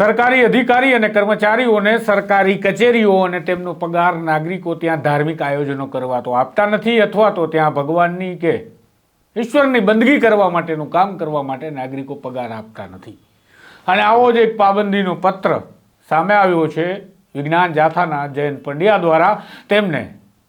સરકારી અધિકારી અને કર્મચારીઓને સરકારી કચેરીઓ અને તેમનો પગાર નાગરિકો ત્યાં ધાર્મિક આયોજનો કરવા તો આપતા નથી અથવા તો ત્યાં ભગવાનની કે ઈશ્વરની બંદગી કરવા માટેનું કામ કરવા માટે નાગરિકો પગાર આપતા નથી. અને આવો જ એક પાબંદીનો પત્ર સામે આવ્યો છે વિજ્ઞાન જાથાના જયંત પંડ્યા દ્વારા. તેમને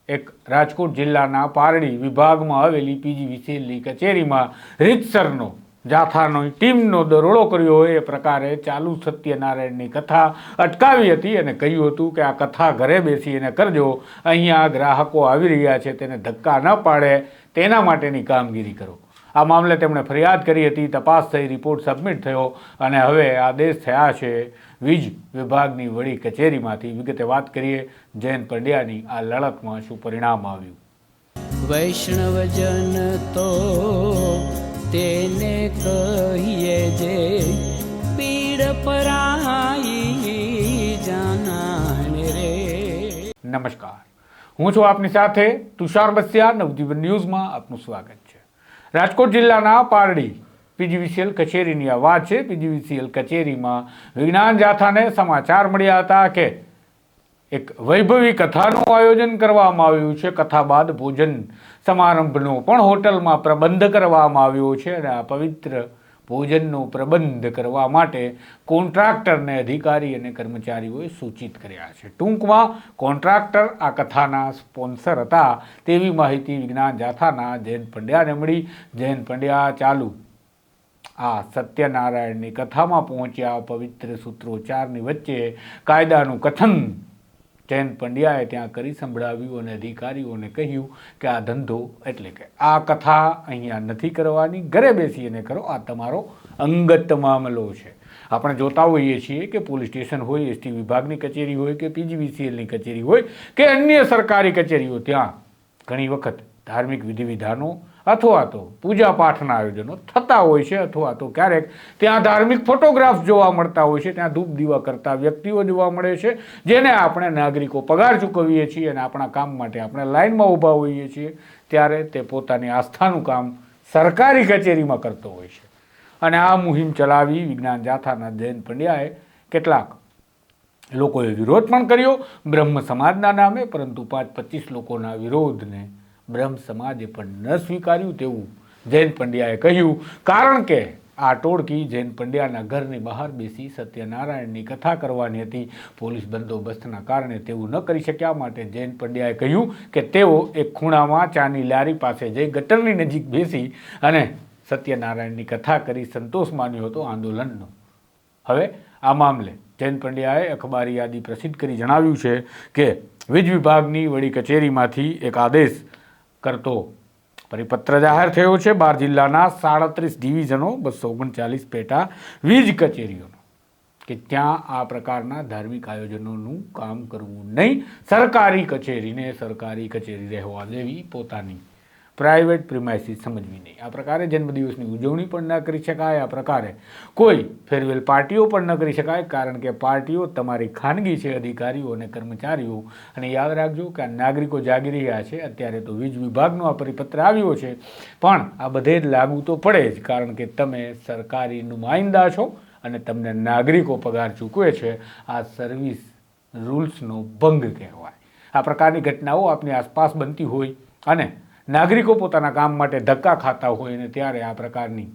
એક રાજકોટ જિલ્લાના પારડી વિભાગમાં આવેલી પીજીવીસીએલની કચેરીમાં રીતસરનો જાથાનો ટીમનો દરોડો કર્યો હોય એ પ્રકારે ચાલુ સત્યનારાયણની કથા અટકાવી હતી અને કહ્યું હતું કે આ કથા ઘરે બેસીને કરજો. અહીંયા ગ્રાહકો આવી રહ્યા છે, તેને ધક્કા ન પાડે, તેના માટેની કામગીરી કરો. આ મામલે તેમણે ફરિયાદ કરી હતી, તપાસ થઈ, રિપોર્ટ સબમિટ થયો અને હવે આદેશ થયા છે. વીજ વિભાગની વડી કચેરીમાંથી વિગતે વાત કરીએ. જયંત પંડ્યાની આ લડતમાં શું પરિણામ આવ્યું? વૈષ્ણવજન તો તેને કહીએ જે પીડ પરાઈ જાનાને રે. નમસ્કાર. હું છું આપની સાથે તુષાર બસિયા. નવજીવન ન્યૂઝમાં આપનું સ્વાગત છે. રાજકોટ જિલ્લાના પારડી પીજીવીસીએલ કચેરીની આ વાત છે. પીજીવીસીએલ કચેરીમાં વિજ્ઞાન જાથાને સમાચાર મળ્યા હતા કે એક વૈભવી કથાનું આયોજન કરવામાં આવ્યું છે. કથા બાદ ભોજન સમારંભનો પણ હોટલમાં પ્રબંધ કરવામાં આવ્યો છે અને આ પવિત્ર ભોજનનો પ્રબંધ કરવા માટે કોન્ટ્રાક્ટરને અધિકારી અને કર્મચારીઓએ સૂચિત કર્યા છે. ટૂંકમાં, કોન્ટ્રાક્ટર આ કથાના સ્પોન્સર હતા તેવી માહિતી વિજ્ઞાન જાથાના જયંત પંડ્યાને મળી. જયંત પંડ્યા, ચાલુ આ સત્યનારાયણની કથામાં પહોંચ્યા પવિત્ર સૂત્રોચ્ચારની વચ્ચે કાયદાનું કથન જયંત પંડ્યાએ ત્યાં કરી સંભળાવ્યું અને અધિકારીઓને કહ્યું કે આ ધંધો એટલે કે આ કથા અહીંયા નથી કરવાની, ઘરે બેસીને કરો. આ તમારો અંગત મામલો છે. આપણે જોતા હોઈએ છીએ કે પોલીસ સ્ટેશન હોય, એસટી વિભાગની કચેરી હોય કે પીજીવીસીએલની કચેરી હોય કે અન્ય સરકારી કચેરીઓ, ત્યાં ઘણી વખત ધાર્મિક વિધિ વિધાનો અથવા તો પૂજા પાઠના આયોજનો થતા હોય છે અથવા તો ક્યારેક ત્યાં ધાર્મિક ફોટોગ્રાફ્સ જોવા મળતા હોય છે, ત્યાં ધૂપ દીવા કરતા વ્યક્તિઓ જોવા મળે છે, જેને આપણે નાગરિકો પગાર ચૂકવીએ છીએ અને આપણા કામ માટે આપણે લાઇનમાં ઊભા હોઈએ છીએ, ત્યારે તે પોતાની આસ્થાનું કામ સરકારી કચેરીમાં કરતો હોય છે. અને આ મુહિમ ચલાવી વિજ્ઞાન જાથાના જયંત પંડ્યાએ કેટલાક લોકોએ વિરોધ પણ કર્યો, બ્રહ્મ સમાજના નામે, પરંતુ પાંચ પચીસ લોકોના વિરોધને બ્રહ્મ સમાજે પણ ન સ્વીકાર્યું તેવું જૈન પંડ્યાએ કહ્યું. કારણ કે આ ટોળકી જૈન પંડ્યાના ઘરની બહાર બેસી સત્યનારાયણની કથા કરવાની હતી. પોલીસ બંદોબસ્તના કારણે તેવું ન કરી શક્યા. માટે જૈન પંડ્યાએ કહ્યું કે તેઓ એક ખૂણામાં ચાની લારી પાસે જઈ ગટરની નજીક બેસી અને સત્યનારાયણની કથા કરી સંતોષ માન્યો હતો આંદોલનનો. હવે આ મામલે જૈન પંડ્યાએ અખબારી યાદી પ્રસિદ્ધ કરી જણાવ્યું છે કે વીજ વિભાગની વડી કચેરીમાંથી એક આદેશ કરતો. પરિપત્ર જાહેર થયો છે, બાર જિલ્લાના સાડત્રીસ ડિવિઝનો બસો ઓગણચાલીસ પેટા વીજ કચેરીઓનો. કે ત્યાં આ પ્રકારના ધાર્મિક આયોજનોનું કામ કરવું નહીં, સરકારી કચેરીને સરકારી કચેરી રહેવા દેવી પોતાની પ્રાઇવેટ પ્રિમાઇસીસ સમજવી નહીં. આ પ્રકારે જન્મદિવસની ઉજવણી પણ ન કરી શકાય, આ પ્રકારે કોઈ ફેરવેલ પાર્ટીઓ પણ ન કરી શકાય, કારણ કે પાર્ટીઓ તમારી ખાનગી છે, અધિકારીઓ અને કર્મચારીઓ. અને યાદ રાખજો કે આ નાગરિકો જાગી રહ્યા છે, અત્યારે તો વીજ વિભાગનો આ પરિપત્ર આવ્યો છે. પણ આ બધે જ લાગુ તો પડે જ, કારણ કે તમે સરકારી નુમાઇંદા છો અને તમને નાગરિકો પગાર ચૂકવે છે. આ સર્વિસ રૂલ્સનો ભંગ કહેવાય. આ પ્રકારની ઘટનાઓ આપની આસપાસ બનતી હોય અને નાગરિકો પોતાના કામ માટે ધક્કા ખાતા હોય અને ત્યારે આ પ્રકારની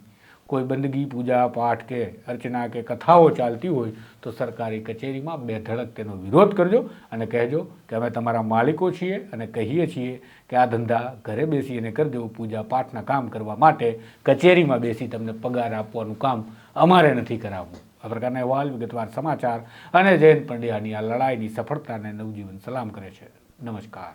કોઈ બંદગી, પૂજા, પાઠ કે અર્ચના કે કથાઓ ચાલતી હોય તો સરકારી કચેરીમાં બે ધડક તેનો વિરોધ કરજો અને કહેજો કે અમે તમારા માલિકો છીએ અને કહીએ છીએ કે આ ધંધા ઘરે બેસી અને કરજો. પૂજા પાઠના કામ કરવા માટે કચેરીમાં બેસી તમને પગાર આપવાનું કામ અમારે નથી કરાવવું. આ પ્રકારના અહેવાલ વિગતવાર સમાચાર અને જયંત પંડ્યાની આ લડાઈની સફળતાને નવજીવન સલામ કરે છે. નમસ્કાર.